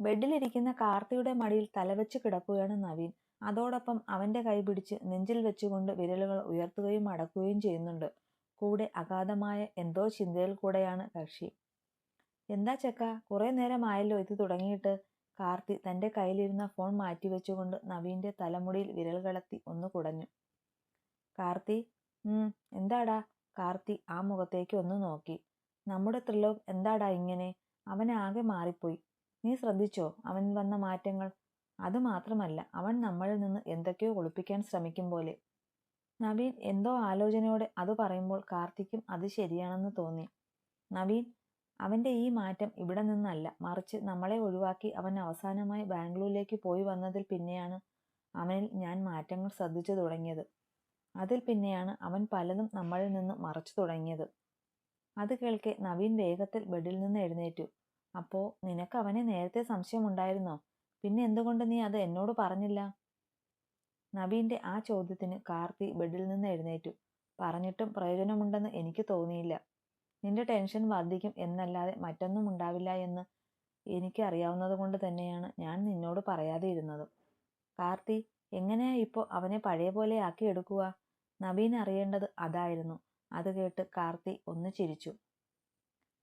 ബെഡിലിരിക്കുന്ന കാർത്തിയുടെ മടിയിൽ തലവെച്ച് കിടക്കുകയാണ് നവീൻ. അതോടൊപ്പം അവന്റെ കൈ പിടിച്ച് നെഞ്ചിൽ വെച്ചുകൊണ്ട് വിരലുകൾ ഉയർത്തുകയും അടക്കുകയും ചെയ്യുന്നുണ്ട്. കൂടെ അഗാധമായ എന്തോ ചിന്തയിൽ കൂടെയാണ് കക്ഷി. എന്താ ചെക്ക കുറെ നേരമായല്ലോ ഇത് തുടങ്ങിയിട്ട്? കാർത്തി തന്റെ കയ്യിലിരുന്ന ഫോൺ മാറ്റിവെച്ചുകൊണ്ട് നവീന്റെ തലമുടിയിൽ വിരൽ കടത്തി ഒന്ന് കുടഞ്ഞു. കാർത്തി എന്താടാ? കാർത്തി ആ മുഖത്തേക്ക് ഒന്ന് നോക്കി. നമ്മുടെ ത്രിലോക് എന്താടാ ഇങ്ങനെ? അവനാകെ മാറിപ്പോയി. നീ ശ്രദ്ധിച്ചോ? അവൻ വന്ന മാറ്റങ്ങൾ. അതുമാത്രമല്ല അവൻ നമ്മളിൽ നിന്ന് എന്തൊക്കെയോ ഒളിപ്പിക്കാൻ ശ്രമിക്കും പോലെ. നവീൻ എന്തോ ആലോചനയോടെ അത് പറയുമ്പോൾ കാർത്തിക്കും അത് ശരിയാണെന്ന് തോന്നി. നവീൻ അവന്റെ ഈ മാറ്റം ഇവിടെ നിന്നല്ല. മറിച്ച് നമ്മളെ ഒഴിവാക്കി അവൻ അവസാനമായി ബാംഗ്ലൂരിലേക്ക് പോയി വന്നതിൽ പിന്നെയാണ് അവനിൽ ഞാൻ മാറ്റങ്ങൾ ശ്രദ്ധിച്ചു തുടങ്ങിയത്. അതിൽ പിന്നെയാണ് അവൻ പലതും നമ്മളിൽ നിന്ന് മറച്ചു തുടങ്ങിയത്. അത് കേൾക്കെ നവീൻ വേഗത്തിൽ ബെഡിൽ നിന്ന് എഴുന്നേറ്റു. അപ്പോ നിനക്ക് അവനെ നേരത്തെ സംശയമുണ്ടായിരുന്നോ? പിന്നെ എന്തുകൊണ്ട് നീ അത് എന്നോട് പറഞ്ഞില്ല? നവീന്റെ ആ ചോദ്യത്തിന് കാർത്തി ബെഡിൽ നിന്ന് എഴുന്നേറ്റു. പറഞ്ഞിട്ടും പ്രയോജനമുണ്ടെന്ന് എനിക്ക് തോന്നിയില്ല. നിന്റെ ടെൻഷൻ വർദ്ധിക്കും എന്നല്ലാതെ മറ്റൊന്നും ഉണ്ടാവില്ല എന്ന് എനിക്ക് അറിയാവുന്നത് കൊണ്ട് തന്നെയാണ് ഞാൻ നിന്നോട് പറയാതെ ഇരുന്നത് കാർത്തി എങ്ങനെയാ ഇപ്പോൾ അവനെ പഴയ പോലെ ആക്കി എടുക്കുക നവീൻ അറിയേണ്ടത് അതായിരുന്നു. അത് കേട്ട് കാർത്തി ഒന്ന് ചിരിച്ചു.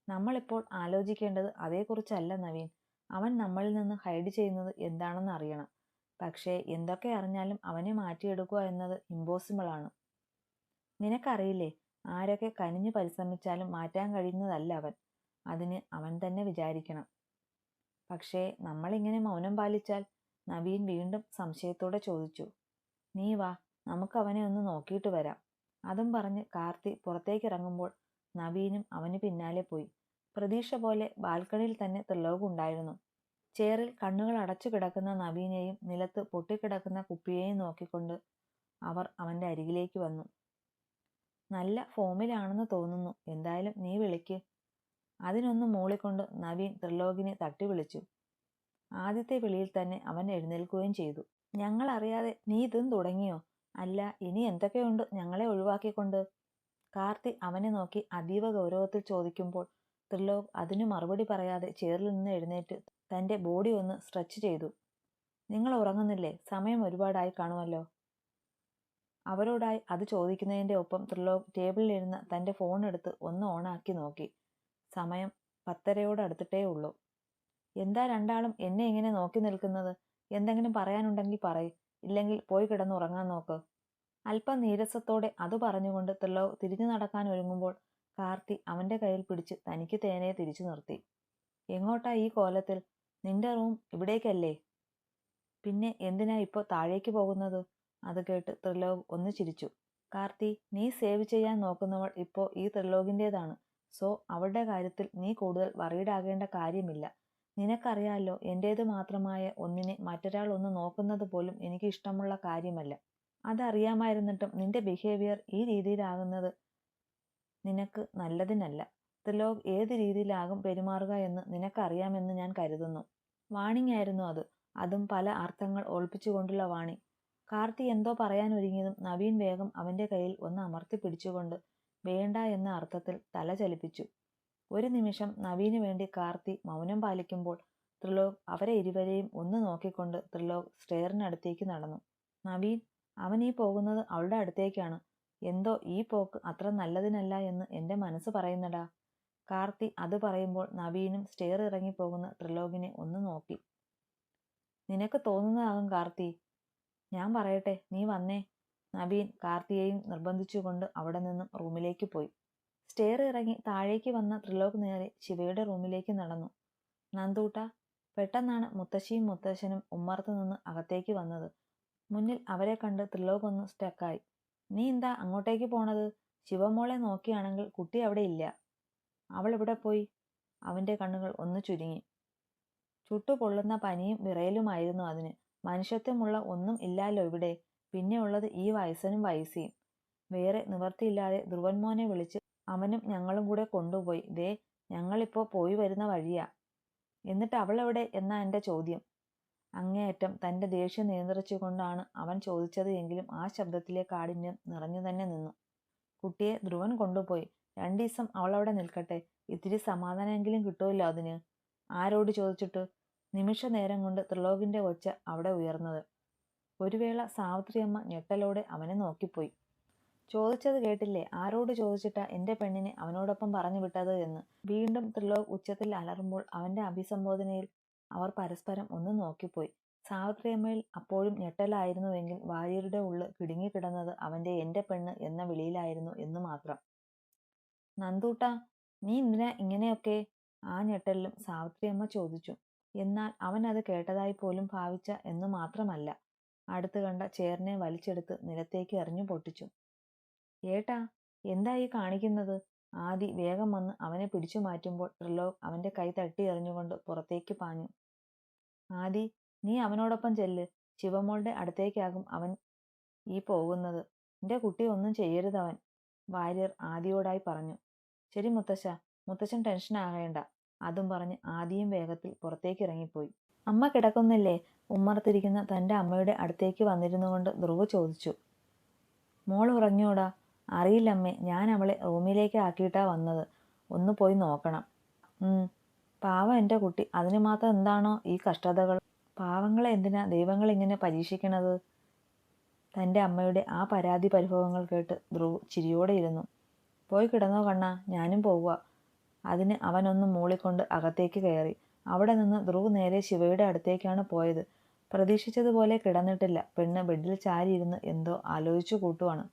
നമ്മളിപ്പോൾ ആലോചിക്കേണ്ടത് അതേക്കുറിച്ചല്ല നവീൻ. അവൻ നമ്മളിൽ നിന്ന് ഹൈഡ് ചെയ്യുന്നത് എന്താണെന്ന് അറിയണം. പക്ഷേ എന്തൊക്കെ അറിഞ്ഞാലും അവനെ മാറ്റിയെടുക്കുക എന്നത് ഇമ്പോസിബിൾ ആണ്. നിനക്കറിയില്ലേ ആരൊക്കെ കനിഞ്ഞു പരിശ്രമിച്ചാലും മാറ്റാൻ കഴിയുന്നതല്ല അവൻ. അതിന് അവൻ തന്നെ വിചാരിക്കണം. പക്ഷേ നമ്മളിങ്ങനെ മൗനം പാലിച്ചാൽ നവീൻ വീണ്ടും സംശയത്തോടെ ചോദിച്ചു. നീ വാ നമുക്ക് അവനെ ഒന്ന് നോക്കിയിട്ട് വരാം. അതും പറഞ്ഞ് കാർത്തി പുറത്തേക്ക് ഇറങ്ങുമ്പോൾ നവീനും അവന് പിന്നാലെ പോയി. പ്രതീക്ഷ പോലെ ബാൽക്കണിയിൽ തന്നെ ത്രിലോക് ഉണ്ടായിരുന്നു ചെയറിൽ കണ്ണുകൾ അടച്ചു കിടക്കുന്ന നവീനെയും നിലത്ത് പൊട്ടിക്കിടക്കുന്ന കുപ്പിയെയും നോക്കിക്കൊണ്ട് അവർ അവന്റെ അരികിലേക്ക് വന്നു. നല്ല ഫോമിലാണെന്ന് തോന്നുന്നു. എന്തായാലും നീ വിളിക്ക്. അതിനൊന്ന് മൂളിക്കൊണ്ട് നവീൻ ത്രിലോകിനെ തട്ടി വിളിച്ചു. ആദ്യത്തെ വിളിയിൽ തന്നെ അവൻ എഴുന്നേൽക്കുകയും ചെയ്തു. ഞങ്ങൾ അറിയാതെ നീ ഇതും തുടങ്ങിയോ? അല്ല ഇനി എന്തൊക്കെയുണ്ട് ഞങ്ങളെ ഒഴിവാക്കിക്കൊണ്ട്? കാർത്തി അവനെ നോക്കി അതീവ ഗൗരവത്തിൽ ചോദിക്കുമ്പോൾ ത്രിലോക് അതിനു മറുപടി പറയാതെ ചേറിൽ നിന്ന് എഴുന്നേറ്റ് തന്റെ ബോഡി ഒന്ന് സ്ട്രെച്ച് ചെയ്തു. നിങ്ങൾ ഉറങ്ങുന്നില്ലേ? സമയം ഒരുപാടായി കാണുമല്ലോ അവരോടായി അത് ചോദിക്കുന്നതിന്റെ ഒപ്പം ത്രിലോക് ടേബിളിലിരുന്ന് തന്റെ ഫോൺ എടുത്ത് ഒന്ന് ഓണാക്കി നോക്കി. സമയം പത്തരയോട് അടുത്തിട്ടേ ഉള്ളൂ. എന്താ രണ്ടാളും എന്നെ ഇങ്ങനെ നോക്കി നിൽക്കുന്നത്? എന്തെങ്കിലും പറയാനുണ്ടെങ്കിൽ പറയ്. ഇല്ലെങ്കിൽ പോയി കിടന്ന് ഉറങ്ങാൻ നോക്ക്. അല്പം നീരസത്തോടെ അത് പറഞ്ഞുകൊണ്ട് ത്രിലോക് തിരിഞ്ഞു നടക്കാൻ ഒരുങ്ങുമ്പോൾ കാർത്തി അവന്റെ കയ്യിൽ പിടിച്ച് തനിക്ക് തേനെ തിരിച്ചു നിർത്തി. എങ്ങോട്ടാ ഈ കോലത്തിൽ? നിന്റെ റൂം ഇവിടേക്കല്ലേ? പിന്നെ എന്തിനാ ഇപ്പോൾ താഴേക്ക് പോകുന്നത്? അത് കേട്ട് ത്രിലോക് ഒന്ന് ചിരിച്ചു. കാർത്തി നീ സേവ് ചെയ്യാൻ നോക്കുന്നവൾ ഇപ്പോൾ ഈ ത്രിലോകിന്റേതാണ് സോ അവളുടെ കാര്യത്തിൽ നീ കൂടുതൽ വറീഡാകേണ്ട കാര്യമില്ല. നിനക്കറിയാലോ എന്റേത് മാത്രമായ ഒന്നിനെ മറ്റൊരാൾ ഒന്ന് നോക്കുന്നത് പോലും എനിക്ക് ഇഷ്ടമുള്ള കാര്യമല്ല. അതറിയാമായിരുന്നിട്ടും നിന്റെ ബിഹേവിയർ ഈ രീതിയിലാകുന്നത് നിനക്ക് നല്ലതിനല്ല. ത്രിലോക് ഏത് രീതിയിലാകും പെരുമാറുക എന്ന് നിനക്കറിയാമെന്ന് ഞാൻ കരുതുന്നു. വാണിംഗ് ആയിരുന്നു അത്. അതും പല അർത്ഥങ്ങൾ ഒളിപ്പിച്ചുകൊണ്ടുള്ള വാണി കാർത്തി എന്തോ പറയാൻ ഒരുങ്ങിയതും നവീൻ വേഗം അവന്റെ കയ്യിൽ ഒന്ന് അമർത്തി പിടിച്ചുകൊണ്ട് വേണ്ട എന്ന അർത്ഥത്തിൽ തല ചലിപ്പിച്ചു. ഒരു നിമിഷം നവീന് വേണ്ടി കാർത്തി മൗനം പാലിക്കുമ്പോൾ ത്രിലോക് അവരെ ഇരുവരെയും ഒന്ന് നോക്കിക്കൊണ്ട് ത്രിലോക് സ്റ്റെയറിനടുത്തേക്ക് നടന്നു. നവീൻ അവൻ ഈ പോകുന്നത് അവളുടെ അടുത്തേക്കാണ്. എന്തോ ഈ പോക്ക് അത്ര നല്ലതിനല്ല എന്ന് എന്റെ മനസ്സ് പറയുന്നടാ. കാർത്തി അത് പറയുമ്പോൾ നവീനും സ്റ്റെയർ ഇറങ്ങി പോകുന്ന ത്രിലോകിനെ ഒന്ന് നോക്കി. നിനക്ക് തോന്നുന്നതാകും കാർത്തി. ഞാൻ പറയട്ടെ നീ വന്നേ. നവീൻ കാർത്തിയെയും നിർബന്ധിച്ചുകൊണ്ട് അവിടെ നിന്നും റൂമിലേക്ക് പോയി. സ്റ്റെയർ ഇറങ്ങി താഴേക്ക് വന്ന ത്രിലോക് നേരെ ശിവയുടെ റൂമിലേക്ക് നടന്നു. നന്ദൂട്ട പെട്ടെന്നാണ് മുത്തശ്ശിയും മുത്തശ്ശനും ഉമ്മർത്തു നിന്ന് അകത്തേക്ക് വന്നത്. മുന്നിൽ അവരെ കണ്ട് ത്രിലോക് ഒന്ന് സ്റ്റക്കായി. നീ എന്താ അങ്ങോട്ടേക്ക് പോണത്? ശിവമോളെ നോക്കിയാണെങ്കിൽ കുട്ടി അവിടെ ഇല്ല. അവൾ ഇവിടെ പോയി? അവന്റെ കണ്ണുകൾ ഒന്ന് ചുരുങ്ങി. ചുട്ടുപൊള്ളുന്ന പനിയും വിറയലുമായിരുന്നു അതിന്. മനുഷ്യത്വമുള്ള ഒന്നും ഇല്ലാലോ ഇവിടെ. പിന്നെ ഉള്ളത് ഈ വയസ്സനും വയസ്സിയും വേറെ നിവർത്തിയില്ലാതെ ധ്രുവൻ മോനെ വിളിച്ച് അവനും ഞങ്ങളും കൂടെ കൊണ്ടുപോയി. ദേ ഞങ്ങളിപ്പോ പോയി വരുന്ന വഴിയാ. എന്നിട്ട് അവളെവിടെ എന്നാ എന്റെ ചോദ്യം. അങ്ങേയറ്റം തന്റെ ദേഷ്യം നിയന്ത്രിച്ചുകൊണ്ടാണ് അവൻ ചോദിച്ചത് എങ്കിലും ആ ശബ്ദത്തിലെ കാഠിന്യം നിറഞ്ഞു തന്നെ നിന്നു. കുട്ടിയെ ധ്രുവൻ കൊണ്ടുപോയി. രണ്ടീസം അവളവിടെ നിൽക്കട്ടെ. ഇത്തിരി സമാധാനമെങ്കിലും കിട്ടുമല്ലോ അതിന്? ആരോട് ചോദിച്ചിട്ട്? നിമിഷ നേരം കൊണ്ട് ത്രിലോകിന്റെ ഒച്ച അവിടെ ഉയർന്നത്. ഒരു വേള സാവിത്രിയമ്മ ഞെട്ടലോടെ അവനെ നോക്കിപ്പോയി. ചോദിച്ചത് കേട്ടില്ലേ? ആരോട് ചോദിച്ചിട്ടാ എന്റെ പെണ്ണിനെ അവനോടൊപ്പം പറഞ്ഞു വിട്ടത് എന്ന്? വീണ്ടും ത്രിലോക് ഉച്ചത്തിൽ അലറുമ്പോൾ അവന്റെ അഭിസംബോധനയിൽ അവർ പരസ്പരം ഒന്ന് നോക്കിപ്പോയി. സാവിത്രിയമ്മയിൽ അപ്പോഴും ഞെട്ടലായിരുന്നുവെങ്കിൽ വാര്യരുടെ ഉള്ള് കിടുങ്ങിക്കിടന്നത് അവന്റെ എന്റെ പെണ്ണ് എന്ന വിളിയിലായിരുന്നു എന്ന് മാത്രം. നന്ദൂട്ട നീ എന്തിനാ ഇങ്ങനെയൊക്കെ? ആ ഞെട്ടലിലും സാവിത്രിയമ്മ ചോദിച്ചു. എന്നാൽ അവൻ അത് കേട്ടതായി പോലും ഭാവിച്ച എന്നു മാത്രമല്ല അടുത്ത് കണ്ട ചേറിനെ വലിച്ചെടുത്ത് നിലത്തേക്ക് എറിഞ്ഞു പൊട്ടിച്ചു. ഏട്ടാ എന്താ ഈ കാണിക്കുന്നത്? ആദി വേഗം വന്ന് അവനെ പിടിച്ചു മാറ്റുമ്പോൾ ത്രിലോക് അവന്റെ കൈ തട്ടി എറിഞ്ഞുകൊണ്ട് പുറത്തേക്ക് പാഞ്ഞു. ആദി നീ അവനോടൊപ്പം ചെല്ല്. ശിവമോളുടെ അടുത്തേക്കാകും അവൻ ഈ പോകുന്നത്. എന്റെ കുട്ടി ഒന്നും ചെയ്യരുത് അവൻ വാര്യർ ആദിയോടായി പറഞ്ഞു. ശരി മുത്തശ്ശ മുത്തശ്ശൻ ടെൻഷൻ ആകേണ്ട. അതും പറഞ്ഞ് ആദിയും വേഗത്തിൽ പുറത്തേക്ക് ഇറങ്ങിപ്പോയി. അമ്മ കിടക്കുന്നില്ലേ? ഉമ്മർത്തിരിക്കുന്ന തന്റെ അമ്മയുടെ അടുത്തേക്ക് വന്നിരുന്നു കൊണ്ട് ധ്രുവ് ചോദിച്ചു. മോൾ ഉറങ്ങിയോടാ? അറിയില്ലമ്മേ ഞാൻ അവളെ റൂമിലേക്ക് ആക്കിയിട്ടാ വന്നത്. ഒന്ന് പോയി നോക്കണം. പാവം എന്റെ കുട്ടി. അതിന് മാത്രം എന്താണോ ഈ കഷ്ടതകൾ? പാവങ്ങളെ എന്തിനാ ദൈവങ്ങൾ ഇങ്ങനെ പരീക്ഷിക്കണത്? തന്റെ അമ്മയുടെ ആ പരാതി പരിഭവങ്ങൾ കേട്ട് ധ്രുവ് ചിരിയോടെ ഇരുന്നു. പോയി കിടന്നോ കണ്ണ ഞാനും പോവുക. അതിന് അവനൊന്ന് മൂളിക്കൊണ്ട് അകത്തേക്ക് കയറി. അവിടെ നിന്ന് ധ്രുവ് നേരെ ശിവയുടെ അടുത്തേക്കാണ് പോയത്. പ്രതീക്ഷിച്ചതുപോലെ കിടന്നിട്ടില്ല. പെണ്ണ് ബെഡിൽ ചാരിയിരുന്ന് എന്തോ ആലോചിച്ചു കൂട്ടുവാണ്.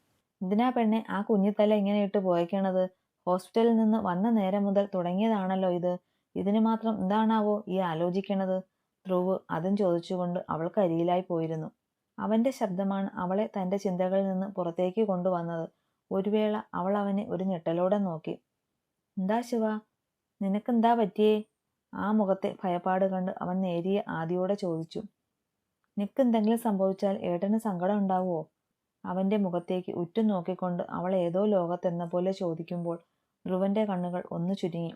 എന്തിനാ പെണ്ണെ ആ കുഞ്ഞിത്തല ഇങ്ങനെ ഇട്ട് പോയേക്കണത് ഹോസ്പിറ്റലിൽ നിന്ന് വന്ന നേരം മുതൽ തുടങ്ങിയതാണല്ലോ ഇത്. ഇതിന് മാത്രം എന്താണാവോ ഈ ആലോചിക്കണത്? ധ്രുവ് അതും ചോദിച്ചുകൊണ്ട് അവൾക്ക് അരിയിലായി പോയിരുന്നു. അവന്റെ ശബ്ദമാണ് അവളെ തന്റെ ചിന്തകളിൽ നിന്ന് പുറത്തേക്ക് കൊണ്ടുവന്നത്. ഒരു വേള അവൾ അവനെ ഒരു ഞെട്ടലോടെ നോക്കി. എന്താ ശിവ? നിനക്കെന്താ പറ്റിയേ? ആ മുഖത്തെ ഭയപ്പാട് കണ്ട് അവൻ നേരിയ ആദിയോടെ ചോദിച്ചു. നിനക്കെന്തെങ്കിലും സംഭവിച്ചാൽ ഏട്ടന് സങ്കടം ഉണ്ടാവുമോ അവന്റെ മുഖത്തേക്ക് ഉറ്റു നോക്കിക്കൊണ്ട് അവൾ ഏതോ ലോകത്തെന്ന പോലെ ചോദിക്കുമ്പോൾ ധ്രുവന്റെ കണ്ണുകൾ ഒന്ന് ചുരുങ്ങി.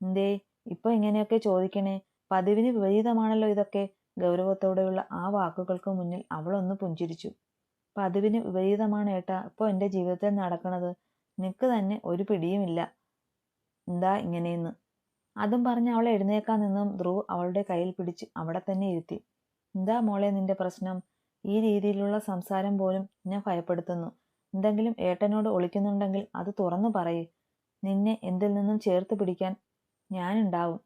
എന്തേ? ഇപ്പൊ ഇങ്ങനെയൊക്കെ ചോദിക്കണേ. പതിവിന് വിപരീതമാണല്ലോ ഇതൊക്കെ. ഗൗരവത്തോടെയുള്ള ആ വാക്കുകൾക്ക് മുന്നിൽ അവളൊന്ന് പുഞ്ചിരിച്ചു. പതിവിന് വിപരീതമാണ് ഏട്ടാ. ഇപ്പോൾ എന്റെ ജീവിതത്തിൽ നടക്കണത്. നിനക്ക് തന്നെ ഒരു പിടിയുമില്ല. എന്താ ഇങ്ങനെയെന്ന്? അതും പറഞ്ഞ് അവളെ എഴുന്നേക്കാൻ നിന്നും ധ്രുവ് അവളുടെ കയ്യിൽ പിടിച്ച് അവിടെ തന്നെ ഇരുത്തി. എന്താ മോളെ നിന്റെ പ്രശ്നം? ഈ രീതിയിലുള്ള സംസാരം പോലും എന്നെ ഭയപ്പെടുത്തുന്നു. എന്തെങ്കിലും ഏട്ടനോട് ഒളിക്കുന്നുണ്ടെങ്കിൽ അത് തുറന്നു പറയേ. നിന്നെ എന്തിൽ നിന്നും ചേർത്ത് പിടിക്കാൻ ഞാനുണ്ടാവും.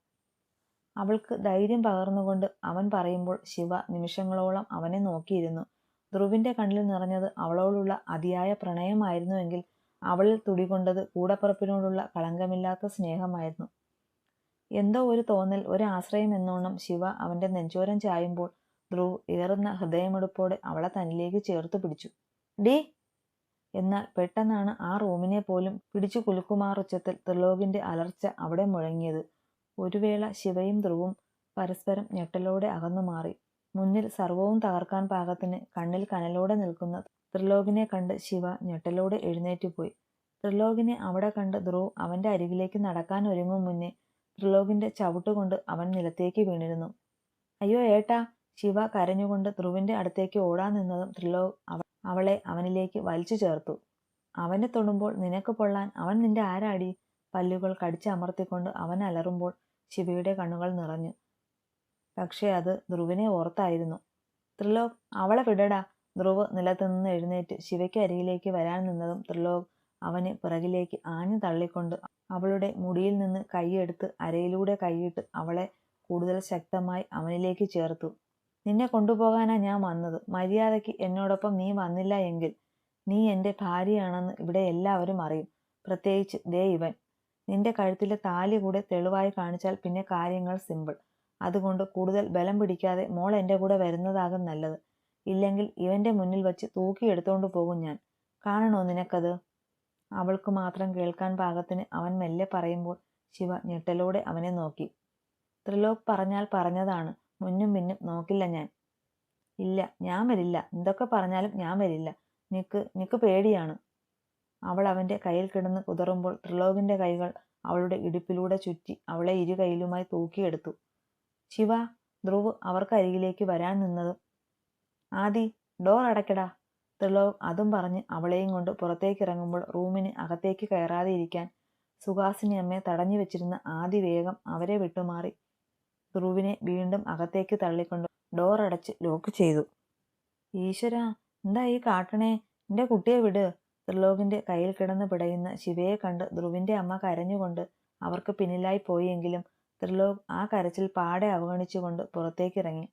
അവൾക്ക് ധൈര്യം പകർന്നുകൊണ്ട് അവൻ പറയുമ്പോൾ ശിവ നിമിഷങ്ങളോളം അവനെ നോക്കിയിരുന്നു. ധ്രുവിന്റെ കണ്ണിൽ നിറഞ്ഞത് അവളോടുള്ള അതിയായ പ്രണയമായിരുന്നുവെങ്കിൽ അവളിൽ തുടികൊണ്ടത് കൂടപ്പുറപ്പിനോടുള്ള കളങ്കമില്ലാത്ത സ്നേഹമായിരുന്നു. എന്തോ ഒരു തോന്നൽ ഒരു ആശ്രയം എന്നോണം ശിവ അവന്റെ നെഞ്ചോരം ചായുമ്പോൾ ധ്രുവ് ഏറുന്ന ഹൃദയമെടുപ്പോടെ അവളെ തന്നിലേക്ക് ചേർത്ത് പിടിച്ചു. ഡീ എന്നാൽ പെട്ടെന്നാണ് ആ റൂമിനെ പോലും പിടിച്ചു കുലുക്കുമാറുച്ചത്തിൽ ത്രിലോകിന്റെ അലർച്ച അവിടെ മുഴങ്ങിയത്. ഒരു വേള ശിവയും ധ്രുവും പരസ്പരം ഞെട്ടലോടെ അകന്നു മാറി. മുന്നിൽ സർവവും തകർക്കാൻ പാകത്തിന് കണ്ണിൽ കനലോടെ നിൽക്കുന്ന ത്രിലോകിനെ കണ്ട് ശിവ ഞെട്ടലോടെ എഴുന്നേറ്റുപോയി. ത്രിലോകിനെ അവിടെ കണ്ട് ധ്രുവ് അവന്റെ അരികിലേക്ക് നടക്കാൻ ഒരുങ്ങും മുന്നേ ത്രിലോകിന്റെ ചവിട്ടുകൊണ്ട് അവൻ നിലത്തേക്ക് വീണിരുന്നു. അയ്യോ ഏട്ടാ ശിവ കരഞ്ഞുകൊണ്ട് ധ്രുവിന്റെ അടുത്തേക്ക് ഓടാൻ നിന്നതും ത്രിലോക് അവളെ അവനിലേക്ക് വലിച്ചു ചേർത്തു. അവനെ തൊടുമ്പോൾ നിനക്ക് പൊള്ളാൻ അവൻ നിന്റെ ആരാടി? പല്ലുകൾ കടിച്ചമർത്തിക്കൊണ്ട് അവൻ അലറുമ്പോൾ ശിവയുടെ കണ്ണുകൾ നിറഞ്ഞു. പക്ഷേ അത് ധ്രുവിനെ ഓർത്തായിരുന്നു. ത്രിലോക് അവളെ വിടടാ. ധ്രുവ് നിലത്തുനിന്ന് എഴുന്നേറ്റ് ശിവയ്ക്ക് അരികിലേക്ക് വരാൻ നിന്നതും ത്രിലോക് അവന് പിറകിലേക്ക് ആഞ്ഞു തള്ളിക്കൊണ്ട് അവളുടെ മുടിയിൽ നിന്ന് കൈയെടുത്ത് അരയിലൂടെ കൈയിട്ട് അവളെ കൂടുതൽ ശക്തമായി അവനിലേക്ക് ചേർത്തു. നിന്നെ കൊണ്ടുപോകാനാ ഞാൻ വന്നത്. മര്യാദയ്ക്ക് എന്നോടൊപ്പം നീ വന്നില്ല എങ്കിൽ നീ എന്റെ ഭാര്യയാണെന്ന് ഇവിടെ എല്ലാവരും അറിയും. പ്രത്യേകിച്ച് ദേ ഇവൻ. നിന്റെ കഴുത്തിലെ താലി കൂടെ തെളിവായി കാണിച്ചാൽ പിന്നെ കാര്യങ്ങൾ സിമ്പിൾ അതുകൊണ്ട് കൂടുതൽ ബലം പിടിക്കാതെ മോൾ എന്റെ കൂടെ വരുന്നതാകും നല്ലത്. ഇല്ലെങ്കിൽ ഇവന്റെ മുന്നിൽ വച്ച് തൂക്കിയെടുത്തോണ്ട് പോകും ഞാൻ. കാണണോ നിനക്കത്? അവൾക്ക് മാത്രം കേൾക്കാൻ പാകത്തിന് അവൻ മെല്ലെ പറയുമ്പോൾ ശിവ ഞെട്ടലോടെ അവനെ നോക്കി. ത്രിലോക് പറഞ്ഞാൽ പറഞ്ഞതാണ്. മുന്നും പിന്നും നോക്കില്ല ഞാൻ. ഇല്ല ഞാൻ വരില്ല. എന്തൊക്കെ പറഞ്ഞാലും ഞാൻ വരില്ല. നിക്ക് നിക്ക് പേടിയാണ്. അവൾ അവന്റെ കയ്യിൽ കിടന്ന് കുതറുമ്പോൾ ത്രിലോകിന്റെ കൈകൾ അവളുടെ ഇടുപ്പിലൂടെ ചുറ്റി അവളെ ഇരു കൈയിലുമായി തൂക്കിയെടുത്തു. ശിവ ധ്രുവ് അവർക്കരികിലേക്ക് വരാൻ നിന്നത്. ആദി ഡോർ അടയ്ക്കടാ. ത്രിലോക് അതും പറഞ്ഞ് അവളെയും കൊണ്ട് പുറത്തേക്ക് ഇറങ്ങുമ്പോൾ റൂമിന് അകത്തേക്ക് കയറാതെ ഇരിക്കാൻ സുഹാസിനി അമ്മയെ തടഞ്ഞു വെച്ചിരുന്ന ആദി വേഗം അവരെ വിട്ടുമാറി. ധ്രുവിനെ വീണ്ടും അകത്തേക്ക് തള്ളിക്കൊണ്ട് ഡോർ അടച്ച് ലോക്ക് ചെയ്തു. ഈശ്വര എന്താ ഈ കാട്ടണേ? എന്റെ കുട്ടിയെ വിട്. ത്രിലോകിന്റെ കയ്യിൽ കിടന്ന് പിടയുന്ന ശിവയെ കണ്ട് ധ്രുവിന്റെ അമ്മ കരഞ്ഞുകൊണ്ട് അവർക്ക് പിന്നിലായി പോയെങ്കിലും ത്രിലോക് ആ കരച്ചിൽ പാടെ അവഗണിച്ചുകൊണ്ട് പുറത്തേക്കിറങ്ങി.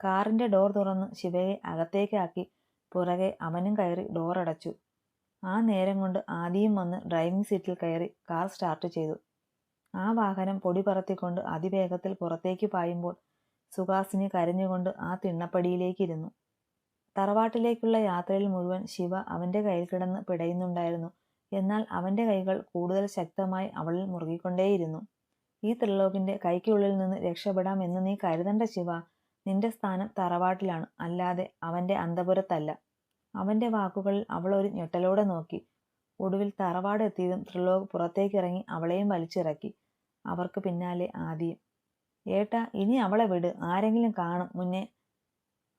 കാറിന്റെ ഡോർ തുറന്ന് ശിവയെ അകത്തേക്കാക്കി പുറകെ അവനും കയറി ഡോർ അടച്ചു. ആ നേരം കൊണ്ട് ആദ്യം വന്ന് ഡ്രൈവിംഗ് സീറ്റിൽ കയറി കാർ സ്റ്റാർട്ട് ചെയ്തു. ആ വാഹനം പൊടി പറത്തിക്കൊണ്ട് അതിവേഗത്തിൽ പുറത്തേക്ക് പായുമ്പോൾ സുഹാസിനി കരഞ്ഞുകൊണ്ട് ആ തിണ്ണപ്പടിയിലേക്കിരുന്നു. തറവാട്ടിലേക്കുള്ള യാത്രയിൽ മുഴുവൻ ശിവ അവന്റെ കയ്യിൽ കിടന്ന് പിടയുന്നുണ്ടായിരുന്നു. എന്നാൽ അവന്റെ കൈകൾ കൂടുതൽ ശക്തമായി അവളിൽ മുറുകിക്കൊണ്ടേയിരുന്നു. ഈ ത്രിലോകിന്റെ കൈക്കുള്ളിൽ നിന്ന് രക്ഷപ്പെടാം എന്ന് നീ കരുതണ്ട ശിവ. നിന്റെ സ്ഥാനം തറവാട്ടിലാണ് അല്ലാതെ അവന്റെ അന്തപുരത്തല്ല. അവന്റെ വാക്കുകളിൽ അവൾ ഒരു ഞെട്ടലോടെ നോക്കി. ഒടുവിൽ തറവാട് എത്തിയതും ത്രിലോക് പുറത്തേക്കിറങ്ങി അവളെയും വലിച്ചിറക്കി. അവർക്ക് പിന്നാലെ ആദിയും ഏട്ടാ ഇനി അവളെ വിട്. ആരെങ്കിലും കാണും. മുന്നേ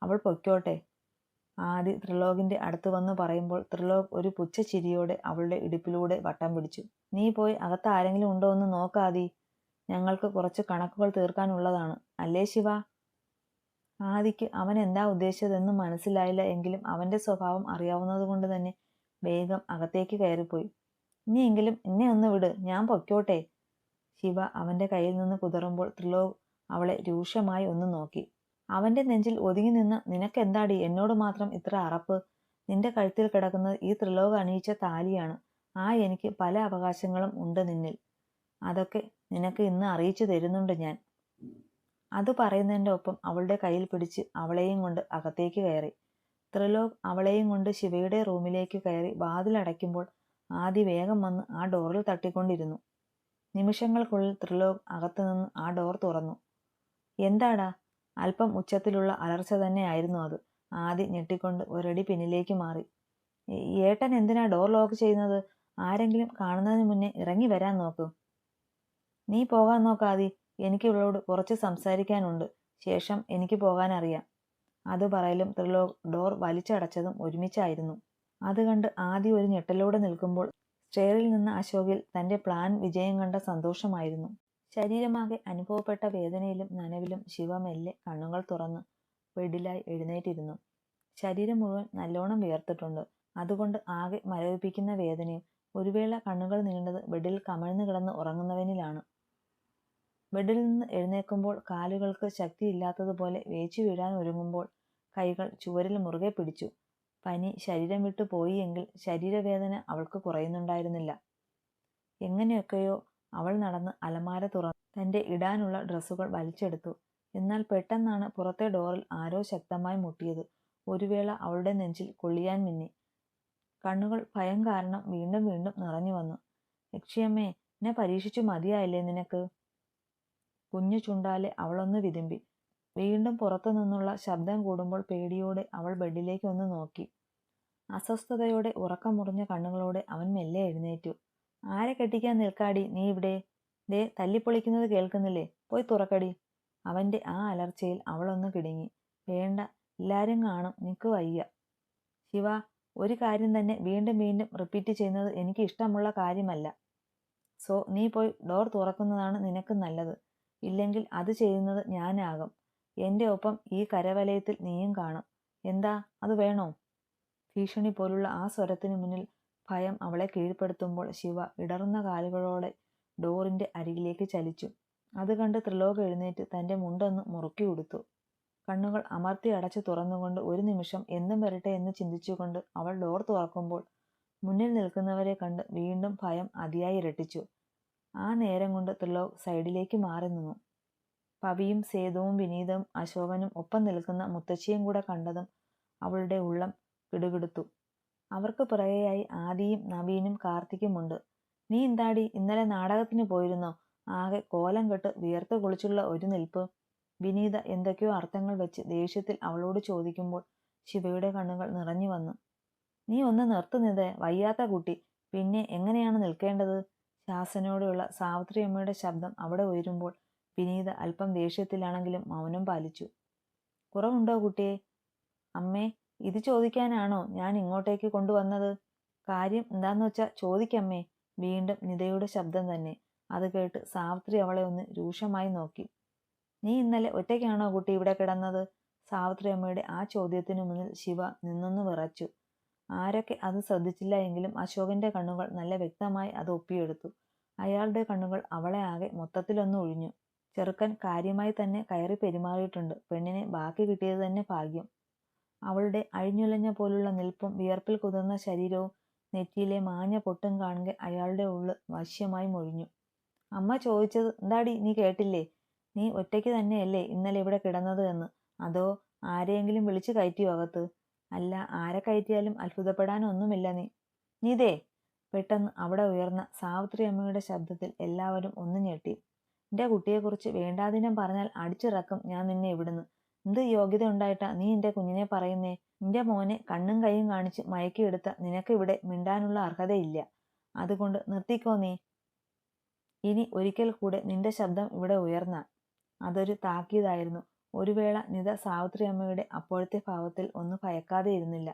അവൾ പൊയ്ക്കോട്ടെ. ആദി ത്രിലോകിന്റെ അടുത്ത് വന്ന് പറയുമ്പോൾ ത്രിലോക് ഒരു പുച്ഛചിരിയോടെ അവളുടെ ഇടുപ്പിലൂടെ വട്ടം പിടിച്ചു. നീ പോയി അകത്ത് ആരെങ്കിലും ഉണ്ടോ എന്ന് നോക്കാതി ഞങ്ങൾക്ക് കുറച്ച് കണക്കുകൾ തീർക്കാനുള്ളതാണ്. അല്ലേ ശിവ? ആദിക്ക് അവൻ എന്താ ഉദ്ദേശിച്ചതെന്ന് മനസ്സിലായില്ല എങ്കിലും അവന്റെ സ്വഭാവം അറിയാവുന്നത് കൊണ്ട് തന്നെ വേഗം അകത്തേക്ക് കയറിപ്പോയി. ഇനിയെങ്കിലും എന്നെ ഒന്ന് വിട്. ഞാൻ പൊയ്ക്കോട്ടെ. ശിവ അവന്റെ കയ്യിൽ നിന്ന് കുതറുമ്പോൾ ത്രിലോക് അവളെ രൂക്ഷമായി ഒന്ന് നോക്കി. അവന്റെ നെഞ്ചിൽ ഒതുങ്ങി നിന്ന് നിനക്കെന്താടി? എന്നോട് മാത്രം ഇത്ര അറപ്പ്? നിന്റെ കഴുത്തിൽ കിടക്കുന്നത് ഈ ത്രിലോക് അണിയിച്ച താലിയാണ്. ആ എനിക്ക് പല അവകാശങ്ങളും ഉണ്ട് നിന്നിൽ. അതൊക്കെ നിനക്ക് ഇന്ന് അറിയിച്ചു തരുന്നുണ്ട് ഞാൻ. അത് പറയുന്നതിന്റെ ഒപ്പം അവളുടെ കയ്യിൽ പിടിച്ച് അവളെയും കൊണ്ട് അകത്തേക്ക് കയറി. ത്രിലോക് അവളെയും കൊണ്ട് ശിവയുടെ റൂമിലേക്ക് കയറി വാതിലടയ്ക്കുമ്പോൾ ആദി വേഗം വന്ന് ആ ഡോറിൽ തട്ടിക്കൊണ്ടിരുന്നു. നിമിഷങ്ങൾക്കുള്ളിൽ ത്രിലോക് അകത്തുനിന്ന് ആ ഡോർ തുറന്നു. എന്താടാ? അല്പം ഉച്ചത്തിലുള്ള അലർച്ച തന്നെയായിരുന്നു അത്. ആദി ഞെട്ടിക്കൊണ്ട് ഒരടി പിന്നിലേക്ക് മാറി. ഏട്ടൻ എന്തിനാ ഡോർ ലോക്ക് ചെയ്യുന്നത്? ആരെങ്കിലും കാണുന്നതിന് മുന്നേ ഇറങ്ങി വരാൻ നോക്കൂ. നീ പോകാൻ നോക്കാതി എനിക്ക് ഇവളോട് കുറച്ച് സംസാരിക്കാനുണ്ട്. ശേഷം എനിക്ക് പോകാനറിയാം. അത് പറയലും ത്രിലോക് ഡോർ വലിച്ചടച്ചതും ഒരുമിച്ചായിരുന്നു. അത് കണ്ട് ആദ്യം ഒരു ഞെട്ടലോടെ നിൽക്കുമ്പോൾ സ്റ്റെയറിൽ നിന്ന് അശോകിൽ തന്റെ പ്ലാൻ വിജയം കണ്ട സന്തോഷമായിരുന്നു. ശരീരമാകെ അനുഭവപ്പെട്ട വേദനയിലും നനവിലും ശിവ മെല്ലെ കണ്ണുകൾ തുറന്ന് വെടിലായി എഴുന്നേറ്റിരുന്നു. ശരീരം മുഴുവൻ നല്ലോണം വിയർത്തിട്ടുണ്ട്. അതുകൊണ്ട് ആകെ മരവിപ്പിക്കുന്ന വേദനയും ഒരുവേള കണ്ണുകൾ നീണ്ടത് ബെഡിൽ കമഴ്ന്നു കിടന്ന് ഉറങ്ങുന്നവനിലാണ്. ബെഡിൽ നിന്ന് എഴുന്നേൽക്കുമ്പോൾ കാലുകൾക്ക് ശക്തിയില്ലാത്തതുപോലെ വേച്ചു വീഴാൻ ഒരുങ്ങുമ്പോൾ കൈകൾ ചുവരിൽ മുറുകെ പിടിച്ചു. പനി ശരീരം വിട്ടു പോയി എങ്കിൽ ശരീരവേദന അവൾക്ക് കുറയുന്നുണ്ടായിരുന്നില്ല. എങ്ങനെയൊക്കെയോ അവൾ നടന്ന് അലമാര തുറന്ന് തന്റെ ഇടാനുള്ള ഡ്രസ്സുകൾ വലിച്ചെടുത്തു. എന്നാൽ പെട്ടെന്നാണ് പുറത്തെ ഡോറിൽ ആരോ ശക്തമായി മുട്ടിയത്. ഒരു വേള അവളുടെ നെഞ്ചിൽ കൊള്ളിയാൻ മിന്നി. കണ്ണുകൾ ഭയം കാരണം വീണ്ടും വീണ്ടും നിറഞ്ഞു വന്നു. ലക്ഷ്യമ്മേ എന്നെ പരീക്ഷിച്ചു മതിയായില്ലേ നിനക്ക്? കുഞ്ഞു ചുണ്ടാലെ അവളൊന്ന് വിതുമ്പി. വീണ്ടും പുറത്തു നിന്നുള്ള ശബ്ദം കൂടുമ്പോൾ പേടിയോടെ അവൾ ബെഡിലേക്ക് ഒന്ന് നോക്കി. അസ്വസ്ഥതയോടെ ഉറക്കം മുറിഞ്ഞ കണ്ണുകളോടെ അവൻ മെല്ലെ എഴുന്നേറ്റു. ആരെ കെട്ടിക്കാൻ നിൽക്കാടി നീ ഇവിടെ? ദേ തല്ലിപ്പൊളിക്കുന്നത് കേൾക്കുന്നില്ലേ? പോയി തുറക്കടി. അവന്റെ ആ അലർച്ചയിൽ അവളൊന്ന് കിടുങ്ങി. വേണ്ട എല്ലാരും കാണും നിനക്ക് വയ്യ. ശിവ ഒരു കാര്യം തന്നെ വീണ്ടും വീണ്ടും റിപ്പീറ്റ് ചെയ്യുന്നത് എനിക്ക് ഇഷ്ടമുള്ള കാര്യമല്ല. സോ നീ പോയി ഡോർ തുറക്കുന്നതാണ് നിനക്ക് നല്ലത്. ഇല്ലെങ്കിൽ അത് ചെയ്യുന്നത് ഞാനാകും. എന്റെ ഒപ്പം ഈ കരവലയത്തിൽ നീയും കാണും. എന്താ? അത് വേണോ? ഭീഷണി പോലുള്ള ആ സ്വരത്തിനു മുന്നിൽ ഭയം അവളെ കീഴ്പ്പെടുത്തുമ്പോൾ ശിവ ഇടറുന്ന കാലുകളോടെ ഡോറിന്റെ അരികിലേക്ക് ചലിച്ചു. അത് കണ്ട് ത്രിലോക എഴുന്നേറ്റ് തന്റെ മുണ്ടൊന്ന് മുറുക്കി ഉടുത്തു. കണ്ണുകൾ അമർത്തി അടച്ചു തുറന്നുകൊണ്ട് ഒരു നിമിഷം എന്നും വരട്ടെ എന്ന് ചിന്തിച്ചുകൊണ്ട് അവൾ ഡോർ തുറക്കുമ്പോൾ മുന്നിൽ നിൽക്കുന്നവരെ കണ്ട് വീണ്ടും ഭയം അതിയായി ഇരട്ടിച്ചു. ആ നേരം കൊണ്ട് ത്രിലോക് സൈഡിലേക്ക് മാറി നിന്നു. പവിയും സേതുവും വിനീതവും അശോകനും ഒപ്പം നിൽക്കുന്ന മുത്തശ്ശിയും കൂടെ കണ്ടതും അവളുടെ ഉള്ളം കിടുകിടുത്തു അവർക്ക് പിറകെയായി ആദിയും നവീനും കാർത്തിക്കുമുണ്ട്. നീ എന്താടി? ഇന്നലെ നാടകത്തിന് പോയിരുന്നോ? ആകെ കോലം കെട്ട് വിയർത്ത് കുളിച്ചുള്ള ഒരു നിൽപ്പ് വിനീത എന്തൊക്കെയോ അർത്ഥങ്ങൾ വെച്ച് ദേഷ്യത്തിൽ അവളോട് ചോദിക്കുമ്പോൾ ശിവയുടെ കണ്ണുകൾ നിറഞ്ഞു വന്നു. നീ ഒന്ന് നിർത്തുന്നതേ വയ്യാത്ത കുട്ടി. പിന്നെ എങ്ങനെയാണ് നിൽക്കേണ്ടത് ശാസനയോടെയുള്ള സാവിത്രിയമ്മയുടെ ശബ്ദം അവിടെ ഉയരുമ്പോൾ വിനീത അല്പം ദേഷ്യത്തിലാണെങ്കിലും മൗനം പാലിച്ചു. കുറവുണ്ടോ കുട്ടിയെ? അമ്മേ ഇത് ചോദിക്കാനാണോ ഞാൻ ഇങ്ങോട്ടേക്ക് കൊണ്ടുവന്നത്? കാര്യം എന്താന്ന് വെച്ചാൽ ചോദിക്കമ്മേ. വീണ്ടും നിതയുടെ ശബ്ദം തന്നെ. അത് കേട്ട് സാവിത്രി അവളെ ഒന്ന് രൂക്ഷമായി നോക്കി. നീ ഇന്നലെ ഒറ്റയ്ക്കാണോ കുട്ടി ഇവിടെ കിടന്നത്? സാവിത്രി അമ്മയുടെ ആ ചോദ്യത്തിനു മുന്നിൽ ശിവ നിന്നൊന്ന് വിറച്ചു. ആരൊക്കെ അത് ശ്രദ്ധിച്ചില്ല എങ്കിലും അശോകന്റെ കണ്ണുകൾ നല്ല വ്യക്തമായി അത് ഒപ്പിയെടുത്തു. അയാളുടെ കണ്ണുകൾ അവളെ ആകെ മൊത്തത്തിലൊന്ന് ഒഴിഞ്ഞു. ചെറുക്കൻ കാര്യമായി തന്നെ കയറി പെരുമാറിയിട്ടുണ്ട്. പെണ്ണിന് ബാക്കി കിട്ടിയത് തന്നെ ഭാഗ്യം. അവളുടെ അഴിഞ്ഞുലഞ്ഞ പോലുള്ള നിൽപ്പും വിയർപ്പിൽ കുതിർന്ന ശരീരവും നെറ്റിയിലെ മാഞ്ഞ പൊട്ടും കാണുക അയാളുടെ ഉള്ളു വശ്യമായി മൊഴിഞ്ഞു. അമ്മ ചോദിച്ചത് എന്താടി നീ കേട്ടില്ലേ? നീ ഒറ്റയ്ക്ക് തന്നെയല്ലേ ഇന്നലെ ഇവിടെ കിടന്നത് എന്ന്? അതോ ആരെയെങ്കിലും വിളിച്ചു കയറ്റിയോ അകത്ത്? അല്ല ആരെ കയറ്റിയാലും അത്ഭുതപ്പെടാനൊന്നുമില്ല നീ. നീതേ പെട്ടെന്ന് അവിടെ ഉയർന്ന സാവിത്രി അമ്മയുടെ ശബ്ദത്തിൽ എല്ലാവരും ഒന്ന് ഞെട്ടി. എന്റെ കുട്ടിയെക്കുറിച്ച് വേണ്ടാതിനം പറഞ്ഞാൽ അടിച്ചിറക്കും ഞാൻ നിന്നെ ഇവിടുന്ന്. എന്ത് യോഗ്യത ഉണ്ടായിട്ടാ നീ എന്റെ കുഞ്ഞിനെ പറയുന്നേ? നിന്റെ മോനെ കണ്ണും കൈയും കാണിച്ച് മയക്കിയെടുത്ത നിനക്കിവിടെ മിണ്ടാനുള്ള അർഹതയില്ല. അതുകൊണ്ട് നിർത്തിക്കോ നീ. ഇനി ഒരിക്കൽ കൂടെ നിന്റെ ശബ്ദം ഇവിടെ ഉയർന്ന. അതൊരു താക്കീതായിരുന്നു. ഒരു വേള നിത സാവിത്രി അമ്മയുടെ അപ്പോഴത്തെ ഭാവത്തിൽ ഒന്ന് ഭയക്കാതെ ഇരുന്നില്ല.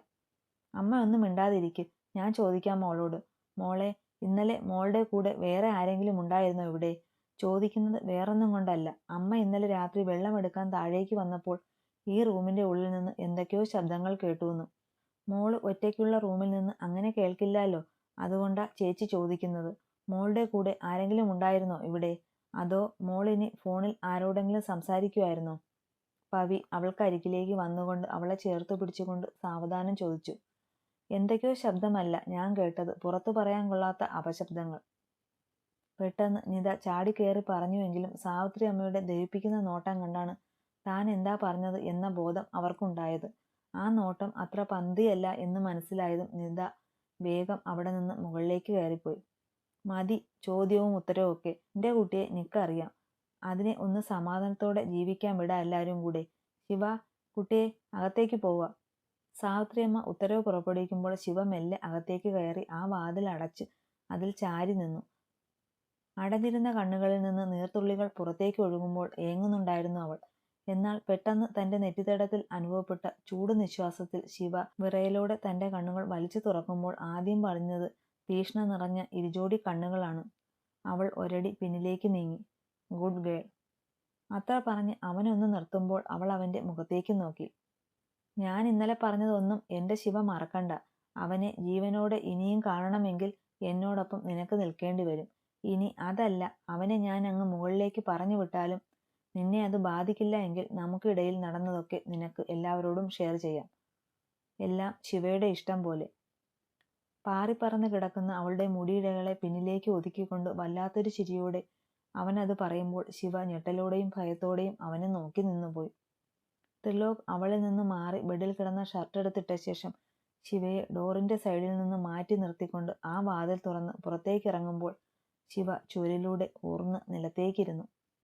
അമ്മ ഒന്നും മിണ്ടാതിരിക്കും. ഞാൻ ചോദിക്കാം മോളോട്. മോളെ ഇന്നലെ മോളുടെ കൂടെ വേറെ ആരെങ്കിലും ഉണ്ടായിരുന്നോ ഇവിടെ? ചോദിക്കുന്നത് വേറൊന്നും കൊണ്ടല്ല. അമ്മ ഇന്നലെ രാത്രി വെള്ളമെടുക്കാൻ താഴേക്ക് വന്നപ്പോൾ ഈ റൂമിന്റെ ഉള്ളിൽ നിന്ന് എന്തൊക്കെയോ ശബ്ദങ്ങൾ കേട്ടുവെന്നു. മോൾ ഒറ്റയ്ക്കുള്ള റൂമിൽ നിന്ന് അങ്ങനെ കേൾക്കില്ലല്ലോ അതുകൊണ്ടാ ചേച്ചി ചോദിക്കുന്നത്. മോളുടെ കൂടെ ആരെങ്കിലും ഉണ്ടായിരുന്നോ ഇവിടെ? അതോ മോളിനി ഫോണിൽ ആരോടെങ്കിലും സംസാരിക്കുമായിരുന്നോ പവി അവൾക്കരികിലേക്ക് വന്നുകൊണ്ട് അവളെ ചേർത്ത് പിടിച്ചുകൊണ്ട് സാവധാനം ചോദിച്ചു. എന്തൊക്കെയോ ശബ്ദമല്ല ഞാൻ കേട്ടത്. പുറത്തു പറയാൻ കൊള്ളാത്ത അപശബ്ദങ്ങൾ. പെട്ടെന്ന് നിത ചാടിക്കയറി പറഞ്ഞുവെങ്കിലും സാവിത്രി അമ്മയുടെ ദഹിപ്പിക്കുന്ന നോട്ടം കണ്ടാണ് താൻ എന്താ പറഞ്ഞത് എന്ന ബോധം അവർക്കുണ്ടായത്. ആ നോട്ടം അത്ര പന്തിയല്ല എന്ന് മനസ്സിലായതും നിത വേഗം അവിടെ നിന്ന് മുകളിലേക്ക് കയറിപ്പോയി. മതി ചോദ്യവും ഉത്തരവും ഒക്കെ. എന്റെ കുട്ടിയെ നിക്കറിയാം അതിനെ ഒന്ന് സമാധാനത്തോടെ ജീവിക്കാൻ വിടാം എല്ലാവരും കൂടെ. ശിവ കുട്ടിയെ അകത്തേക്ക് പോവുക. സാവിത്രിയമ്മ ഉത്തരവ് പുറപ്പെടുവിക്കുമ്പോൾ ശിവ മെല്ലെ അകത്തേക്ക് കയറി ആ വാതിൽ അടച്ച് അതിൽ ചാരി നിന്നു. അടഞ്ഞിരുന്ന കണ്ണുകളിൽ നിന്ന് നീർത്തുള്ളികൾ പുറത്തേക്ക് ഒഴുകുമ്പോൾ ഏങ്ങുന്നുണ്ടായിരുന്നു അവൾ. എന്നാൽ പെട്ടെന്ന് തന്റെ നെറ്റിത്തടത്തിൽ അനുഭവപ്പെട്ട ചൂട് നിശ്വാസത്തിൽ ശിവ വിറയലോടെ തന്റെ കണ്ണുകൾ വലിച്ചു തുറക്കുമ്പോൾ ആദ്യം പറഞ്ഞത് തീഷ്ണ നിറഞ്ഞ ഇരുജോടി കണ്ണുകളാണ്. അവൾ ഒരടി പിന്നിലേക്ക് നീങ്ങി. Good girl. അത്ര പറഞ്ഞ് അവനൊന്ന് നിർത്തുമ്പോൾ അവൾ അവന്റെ മുഖത്തേക്ക് നോക്കി. ഞാൻ ഇന്നലെ പറഞ്ഞതൊന്നും എന്റെ ശിവ മറക്കണ്ട. അവനെ ജീവനോടെ ഇനിയും കാണണമെങ്കിൽ എന്നോടൊപ്പം നിനക്ക് നിൽക്കേണ്ടി വരും. ഇനി അതല്ല. അവനെ ഞാൻ അങ്ങ് മുകളിലേക്ക് പറഞ്ഞു വിട്ടാലും നിന്നെ അത് ബാധിക്കില്ല എങ്കിൽ നമുക്കിടയിൽ നടന്നതൊക്കെ നിനക്ക് എല്ലാവരോടും ഷെയർ ചെയ്യാം. എല്ലാം ശിവയുടെ ഇഷ്ടം പോലെ. പാറിപ്പറന്ന് കിടക്കുന്ന അവളുടെ മുടിയിഴകളെ പിന്നിലേക്ക് ഒതുക്കിക്കൊണ്ട് വല്ലാത്തൊരു ചിരിയോടെ അവൻ അത് പറയുമ്പോൾ ശിവ ഞെട്ടലോടെയും ഭയത്തോടെയും അവനെ നോക്കി നിന്നുപോയി. ത്രിലോക് അവളിൽ നിന്ന് മാറി ബെഡിൽ കിടന്ന ഷർട്ട് എടുത്തിട്ട ശേഷം ശിവയെ ഡോറിന്റെ സൈഡിൽ നിന്ന് മാറ്റി നിർത്തിക്കൊണ്ട് ആ വാതിൽ തുറന്ന് പുറത്തേക്കിറങ്ങുമ്പോൾ ശിവ ചുവരിലൂടെ ഊർന്ന് നിലത്തേക്കിരുന്നു.